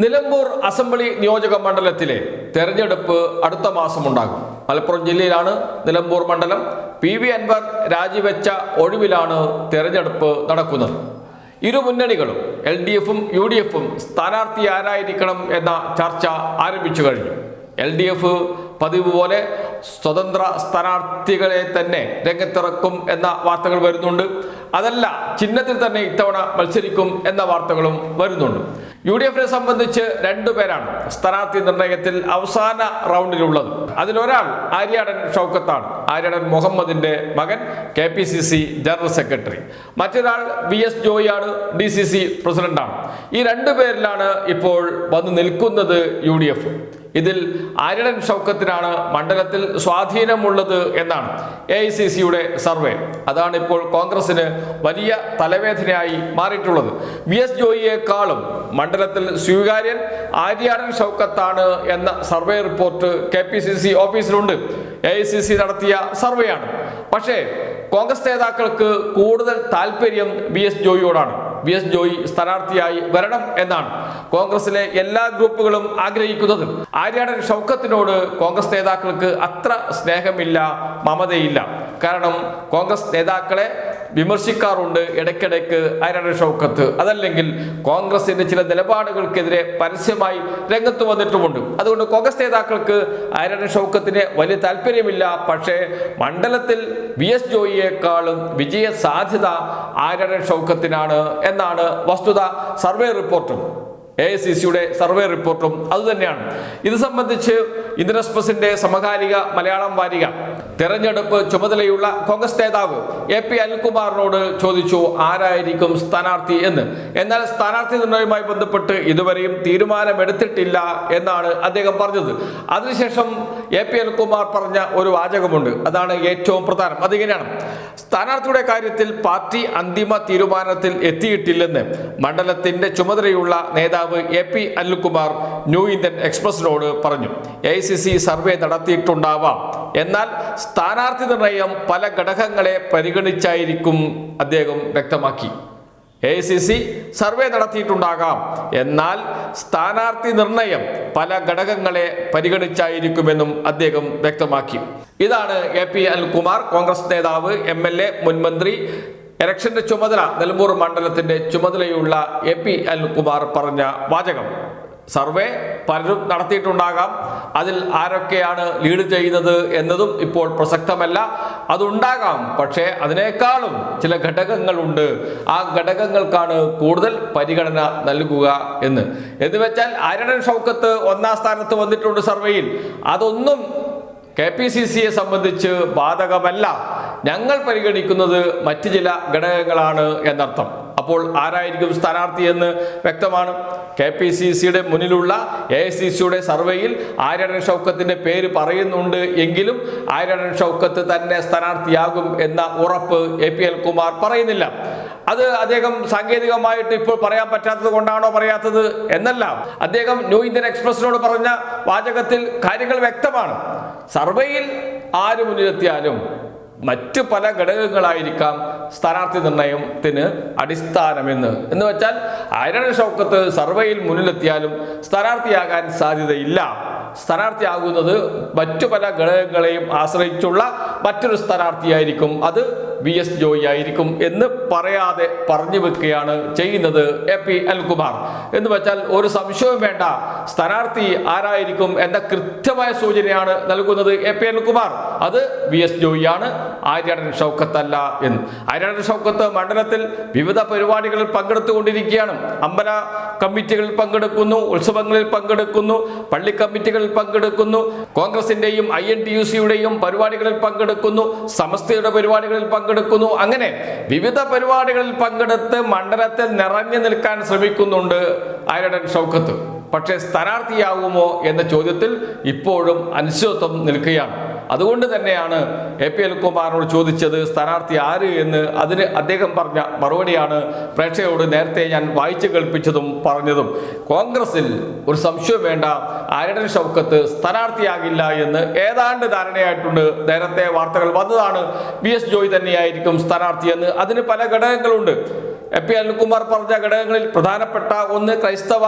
Nilambur assembly നിയോജക മണ്ഡലത്തിലെ തെരഞ്ഞെടുപ്പ് അടുത്ത മാസം ഉണ്ടാകും മലപ്പുറം ജില്ലയിലാണ് നിലമ്പൂർ മണ്ഡലം. പി വി അൻവർ രാജിവെച്ച ഒഴിവിലാണ് തെരഞ്ഞെടുപ്പ് നടക്കുന്നത്. ഇരു മുന്നണികളും എൽ ഡി എഫും യു ഡി എഫും സ്ഥാനാർത്ഥി ആരായിരിക്കണം എന്ന ചർച്ച ആരംഭിച്ചു കഴിഞ്ഞു. എൽ ഡി എഫ് പതിവ് പോലെ സ്വതന്ത്ര സ്ഥാനാർത്ഥികളെ തന്നെ രംഗത്തിറക്കും എന്ന വാർത്തകൾ വരുന്നുണ്ട്. അതല്ല ചിഹ്നത്തിൽ തന്നെ ഇത്തവണ മത്സരിക്കും എന്ന വാർത്തകളും വരുന്നുണ്ട്. യു ഡി എഫിനെ സംബന്ധിച്ച് രണ്ടുപേരാണ് സ്ഥാനാർത്ഥി നിർണയത്തിൽ അവസാന റൗണ്ടിലുള്ളത്. അതിലൊരാൾ ആര്യാടൻ ഷൗക്കത്താണ്. ആര്യാടൻ മുഹമ്മദിന്റെ മകൻ K P C C general secretary. മറ്റൊരാൾ വി എസ് ജോയിയാണ് ഡി സി സി പ്രസിഡന്റാണ്. ഈ രണ്ടു പേരിലാണ് ഇപ്പോൾ വന്ന് നിൽക്കുന്നത് യു ഡി എഫ്. ഇതിൽ ആര്യടൻ ഷൗക്കത്തിനാണ് മണ്ഡലത്തിൽ സ്വാധീനമുള്ളത് എന്നാണ് എ ഐ സി സിയുടെ സർവേ. അതാണ് ഇപ്പോൾ കോൺഗ്രസിന് വലിയ തലവേദനയായി മാറിയിട്ടുള്ളത്. വി എസ് ജോയിയേക്കാളും മണ്ഡലത്തിൽ സ്വീകാര്യൻ ആര്യാടൻ ഷൗക്കത്താണ് എന്ന survey report K P C C ഓഫീസിലുണ്ട്. A I C C നടത്തിയ സർവേയാണ് പക്ഷേ കോൺഗ്രസ് നേതാക്കൾക്ക് കൂടുതൽ താല്പര്യം വി എസ് ജോയിയോടാണ്. വി എസ് ജോയി സ്ഥാനാർത്ഥിയായി വരണം എന്നാണ് കോൺഗ്രസിലെ എല്ലാ ഗ്രൂപ്പുകളും ആഗ്രഹിക്കുന്നത്. ആര്യാടൻ ഷൗക്കത്തിനോട് കോൺഗ്രസ് നേതാക്കൾക്ക് അത്ര സ്നേഹമില്ല മമതയില്ല. കാരണം കോൺഗ്രസ് നേതാക്കളെ വിമർശിക്കാറുണ്ട് ഇടയ്ക്കിടയ്ക്ക് അരണ ഷൗക്കത്ത്. അതല്ലെങ്കിൽ കോൺഗ്രസിന്റെ ചില നിലപാടുകൾക്കെതിരെ പരസ്യമായി രംഗത്ത് വന്നിട്ടുമുണ്ട്. അതുകൊണ്ട് കോൺഗ്രസ് നേതാക്കൾക്ക് അരണ ഷൗക്കത്തിന് വലിയ താല്പര്യമില്ല. പക്ഷേ മണ്ഡലത്തിൽ വി എസ് ജോയിയേക്കാളും വിജയ സാധ്യത ആരണ ഷൗക്കത്തിനാണ് എന്നാണ് വസ്തുത സർവേ റിപ്പോർട്ടും. എ ഐ സി സിയുടെ സർവേ റിപ്പോർട്ടും അതുതന്നെയാണ്. ഇത് സംബന്ധിച്ച് ഇന്ത്യൻ എക്സ്പ്രസിന്റെ സമകാലിക മലയാളം വാരിക. തെരഞ്ഞെടുപ്പ് ചുമതലയുള്ള കോൺഗ്രസ് നേതാവ് എ പി അനിൽകുമാറിനോട് ചോദിച്ചു ആരായിരിക്കും സ്ഥാനാർത്ഥി എന്ന്? എന്നാൽ സ്ഥാനാർത്ഥി നിർണയവുമായി ബന്ധപ്പെട്ട് ഇതുവരെയും തീരുമാനമെടുത്തിട്ടില്ല എന്നാണ് അദ്ദേഹം പറഞ്ഞത്. അതിനുശേഷം എ പി അനിൽകുമാർ പറഞ്ഞ ഒരു വാചകമുണ്ട്. അതാണ് ഏറ്റവും പ്രധാനം. അതിങ്ങനെയാണ്. സ്ഥാനാർത്ഥിയുടെ കാര്യത്തിൽ പാർട്ടി അന്തിമ തീരുമാനത്തിൽ എത്തിയിട്ടില്ലെന്ന് മണ്ഡലത്തിന്റെ ചുമതലയുള്ള നേതാവ് A P Anilkumar New Indian എക്സ്പ്രസിനോട് പറഞ്ഞു. എ സർവേ നടത്തിയിട്ടുണ്ടാവാം. എന്നാൽ സ്ഥാനാർത്ഥി നിർണയം പല ഘടകങ്ങളെ പരിഗണിച്ചായിരിക്കും അദ്ദേഹം വ്യക്തമാക്കി. എ സി സി സർവേ നടത്തിയിട്ടുണ്ടാകാം. എന്നാൽ സ്ഥാനാർത്ഥി നിർണയം പല ഘടകങ്ങളെ പരിഗണിച്ചായിരിക്കുമെന്നും അദ്ദേഹം വ്യക്തമാക്കി. ഇതാണ് എ പി അനിൽകുമാർ കോൺഗ്രസ് നേതാവ് എം എൽ എ മുൻമന്ത്രി ഇലക്ഷന്റെ ചുമതല നെൽമൂർ മണ്ഡലത്തിന്റെ ചുമതലയുള്ള എ പി അനിൽകുമാർ പറഞ്ഞ വാചകം. സർവേ പലരും നടത്തിയിട്ടുണ്ടാകാം. അതിൽ ആരൊക്കെയാണ് ലീഡ് ചെയ്യുന്നത് എന്നതും ഇപ്പോൾ പ്രസക്തമല്ല. അതുണ്ടാകാം. പക്ഷേ അതിനേക്കാളും ചില ഘടകങ്ങളുണ്ട്. ആ ഘടകങ്ങൾക്കാണ് കൂടുതൽ പരിഗണന നൽകുക എന്ന്. എന്ന് വെച്ചാൽ ആര്യടൻ ഷൗക്കത്ത് ഒന്നാം സ്ഥാനത്ത് വന്നിട്ടുണ്ട് സർവേയിൽ. അതൊന്നും കെ പി സി സിയെ സംബന്ധിച്ച് ബാധകമല്ല. ഞങ്ങൾ പരിഗണിക്കുന്നത് മറ്റ് ചില ഘടകങ്ങളാണ് എന്നർത്ഥം. അപ്പോൾ ആരായിരിക്കും സ്ഥാനാർത്ഥി എന്ന് വ്യക്തമാണ്. കെ പി സി സിയുടെ മുന്നിലുള്ള എ ഐ സി സിയുടെ സർവേയിൽ ആര്യടൻ ഷൗക്കത്തിന്റെ പേര് പറയുന്നുണ്ട് എങ്കിലും ആര്യടൻ ഷൗക്കത്ത് തന്നെ സ്ഥാനാർത്ഥിയാകും എന്ന ഉറപ്പ് എ പി എൽ കുമാർ പറയുന്നില്ല. അത് അദ്ദേഹം സാങ്കേതികമായിട്ട് ഇപ്പോൾ പറയാൻ പറ്റാത്തത് കൊണ്ടാണോ പറയാത്തത് എന്നല്ല. അദ്ദേഹം ന്യൂ ഇന്ത്യൻ എക്സ്പ്രസിനോട് പറഞ്ഞ വാചകത്തിൽ കാര്യങ്ങൾ വ്യക്തമാണ്. സർവേയിൽ ആര് മുന്നിലെത്തിയാലും മറ്റ് പല ഘടകങ്ങളായിരിക്കാം സ്ഥാനാർത്ഥി നിർണയത്തിന് അടിസ്ഥാനമെന്ന്. എന്ന് വെച്ചാൽ ആയിരം ഷൗക്കത്ത് സർവേയിൽ മുന്നിലെത്തിയാലും സ്ഥാനാർത്ഥിയാകാൻ സാധ്യതയില്ല. സ്ഥാനാർത്ഥിയാകുന്നത് മറ്റു പല ഘടകങ്ങളെയും ആശ്രയിച്ചുള്ള മറ്റൊരു സ്ഥാനാർത്ഥിയായിരിക്കും. അത് വി എസ് ജോയി ആയിരിക്കും എന്ന് പറയാതെ പറഞ്ഞു വെക്കുകയാണ് ചെയ്യുന്നത് എ പി അൽകുമാർ. എന്ന് വെച്ചാൽ ഒരു സംശയവും വേണ്ട. സ്ഥാനാർത്ഥി ആരായിരിക്കും എന്ന കൃത്യമായ സൂചനയാണ് നൽകുന്നത് എ പി അൽകുമാർ. അത് വി എസ് ജോയിയാണ് ആര്യാടൻ ഷൗക്കത്തല്ല എന്ന്. ആര്യാടൻ ഷൗക്കത്ത് മണ്ഡലത്തിൽ വിവിധ പരിപാടികളിൽ പങ്കെടുത്തുകൊണ്ടിരിക്കുകയാണ്. അമ്പല കമ്മിറ്റികളിൽ പങ്കെടുക്കുന്നു ഉത്സവങ്ങളിൽ പങ്കെടുക്കുന്നു പള്ളി കമ്മിറ്റികളിൽ പങ്കെടുക്കുന്നു കോൺഗ്രസിന്റെയും ഐ എൻ ടി യു സിയുടെയും പരിപാടികളിൽ പങ്കെടുക്കുന്നു സമസ്തയുടെ പരിപാടികളിൽ പങ്കെടുക്കുന്നു. അങ്ങനെ വിവിധ പരിപാടികളിൽ പങ്കെടുത്ത് മണ്ഡലത്തിൽ നിറഞ്ഞു നിൽക്കാൻ ശ്രമിക്കുന്നുണ്ട് ആയിരടൻ ഷൗക്കത്ത്. പക്ഷേ സ്ഥാനാർത്ഥിയാകുമോ എന്ന ചോദ്യത്തിൽ ഇപ്പോഴും അനിശ്ചിതത്വം നിൽക്കുകയാണ്. അതുകൊണ്ട് തന്നെയാണ് എ പി അൽകുമാറിനോട് ചോദിച്ചത് സ്ഥാനാർത്ഥി ആര് എന്ന് അതിന് അദ്ദേഹം പറഞ്ഞ മറുപടിയാണ് പ്രേക്ഷകരോട് നേരത്തെ ഞാൻ വായിച്ചു കേൾപ്പിച്ചതും പറഞ്ഞതും. കോൺഗ്രസിൽ ഒരു സംശയം വേണ്ട ആരടൻ ഷൗക്കത്ത് സ്ഥാനാർത്ഥിയാകില്ല എന്ന് ഏതാണ്ട് ധാരണയായിട്ടുണ്ട്. നേരത്തെ വാർത്തകൾ വന്നതാണ് പി എസ് ജോയ് തന്നെയായിരിക്കും സ്ഥാനാർത്ഥി എന്ന്. അതിന് പല ഘടകങ്ങളുണ്ട്. എ പി അനിൽകുമാർ പറഞ്ഞ ഘടകങ്ങളിൽ പ്രധാനപ്പെട്ട ഒന്ന് ക്രൈസ്തവ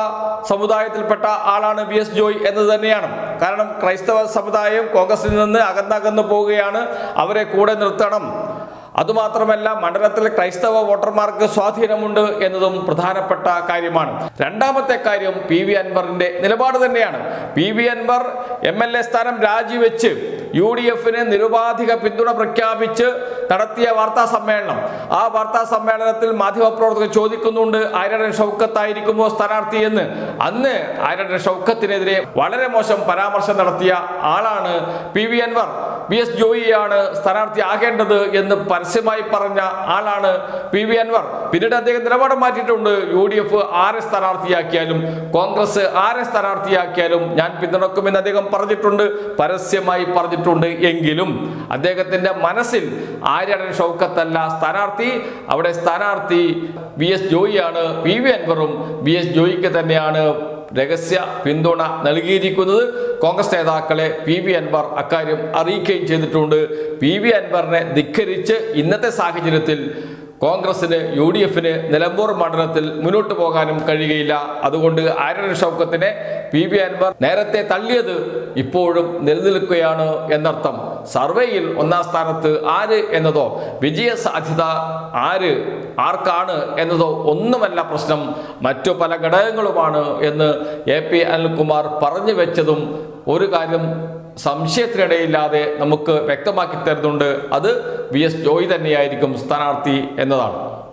സമുദായത്തിൽപ്പെട്ട ആളാണ് വി എസ് ജോയ് എന്നത് തന്നെയാണ്. കാരണം ക്രൈസ്തവ സമുദായം കോൺഗ്രസിൽ നിന്ന് അകന്നകന്നു പോവുകയാണ്. അവരെ കൂടെ നിർത്തണം. അതുമാത്രമല്ല മണ്ഡലത്തിലെ ക്രൈസ്തവ വോട്ടർമാർക്ക് സ്വാധീനമുണ്ട് എന്നതും പ്രധാനപ്പെട്ട കാര്യമാണ്. രണ്ടാമത്തെ കാര്യം പി വി അൻവറിന്റെ നിലപാട് തന്നെയാണ്. P V Anvar M L A സ്ഥാനം രാജിവെച്ച് യു ഡി എഫിന് നിരുപാധിക പിന്തുണ പ്രഖ്യാപിച്ച് നടത്തിയ വാർത്താ സമ്മേളനം. ആ വാർത്താ സമ്മേളനത്തിൽ മാധ്യമപ്രവർത്തകർ ചോദിക്കുന്നുണ്ട് ആര്യടൻ ഷൗക്കത്തായിരിക്കുമോ സ്ഥാനാർത്ഥി എന്ന്. അന്ന് ആര്യടൻ ഷൗക്കത്തിനെതിരെ വളരെ മോശം പരാമർശം നടത്തിയ ആളാണ് P V Anvar. B S ജോയിയാണ് സ്ഥാനാർത്ഥി ആകേണ്ടത് എന്ന് പരസ്യമായി പറഞ്ഞ ആളാണ് പി വി അൻവർ. പിന്നീട് അദ്ദേഹം നിലപാട് മാറ്റിയിട്ടുണ്ട്. യു ഡി എഫ് ആരെ സ്ഥാനാർത്ഥിയാക്കിയാലും കോൺഗ്രസ് ആരെ സ്ഥാനാർത്ഥിയാക്കിയാലും ഞാൻ പിന്തുണക്കുമെന്ന് അദ്ദേഹം പറഞ്ഞിട്ടുണ്ട് പരസ്യമായി പറഞ്ഞിട്ടുണ്ട് എങ്കിലും അദ്ദേഹത്തിന്റെ മനസ്സിൽ ആര്യടൻ ഷൗക്കത്തല്ല സ്ഥാനാർത്ഥി. അവിടെ സ്ഥാനാർത്ഥി വി എസ് ജോയിയാണ് പി വി അൻവറും വി എസ് ജോയിക്ക് തന്നെയാണ് രഹസ്യ പിന്തുണ നൽകിയിരിക്കുന്നത് കോൺഗ്രസ് നേതാക്കളെ പി വി അൻവർ അക്കാര്യം അറിയിക്കുകയും ചെയ്തിട്ടുണ്ട്. പി വി അൻവറിനെ ധിക്കരിച്ച് ഇന്നത്തെ സാഹചര്യത്തിൽ കോൺഗ്രസിന് യു ഡി എഫിന് നിലമ്പൂർ മണ്ഡലത്തിൽ മുന്നോട്ട് പോകാനും കഴിയുകയില്ല. അതുകൊണ്ട് ആരൻ ഷൗക്കത്തിനെ പി വി അൻവർ നേരത്തെ തള്ളിയത് ഇപ്പോഴും നിലനിൽക്കുകയാണ് എന്നർത്ഥം. സർവേയിൽ ഒന്നാം സ്ഥാനത്ത് ആര് എന്നതോ വിജയ സാധ്യത ആര് ആർക്കാണ് എന്നതോ ഒന്നുമല്ല പ്രശ്നം. മറ്റു പല ഘടകങ്ങളുമാണ് എന്ന് എ പി അനിൽകുമാർ പറഞ്ഞു വെച്ചതും ഒരു കാര്യം സംശയത്തിനിടയില്ലാതെ നമുക്ക് വ്യക്തമാക്കി തരുന്നുണ്ട്. അത് വി എസ് ജോയി തന്നെയായിരിക്കും സ്ഥാനാർത്ഥി എന്നതാണ്.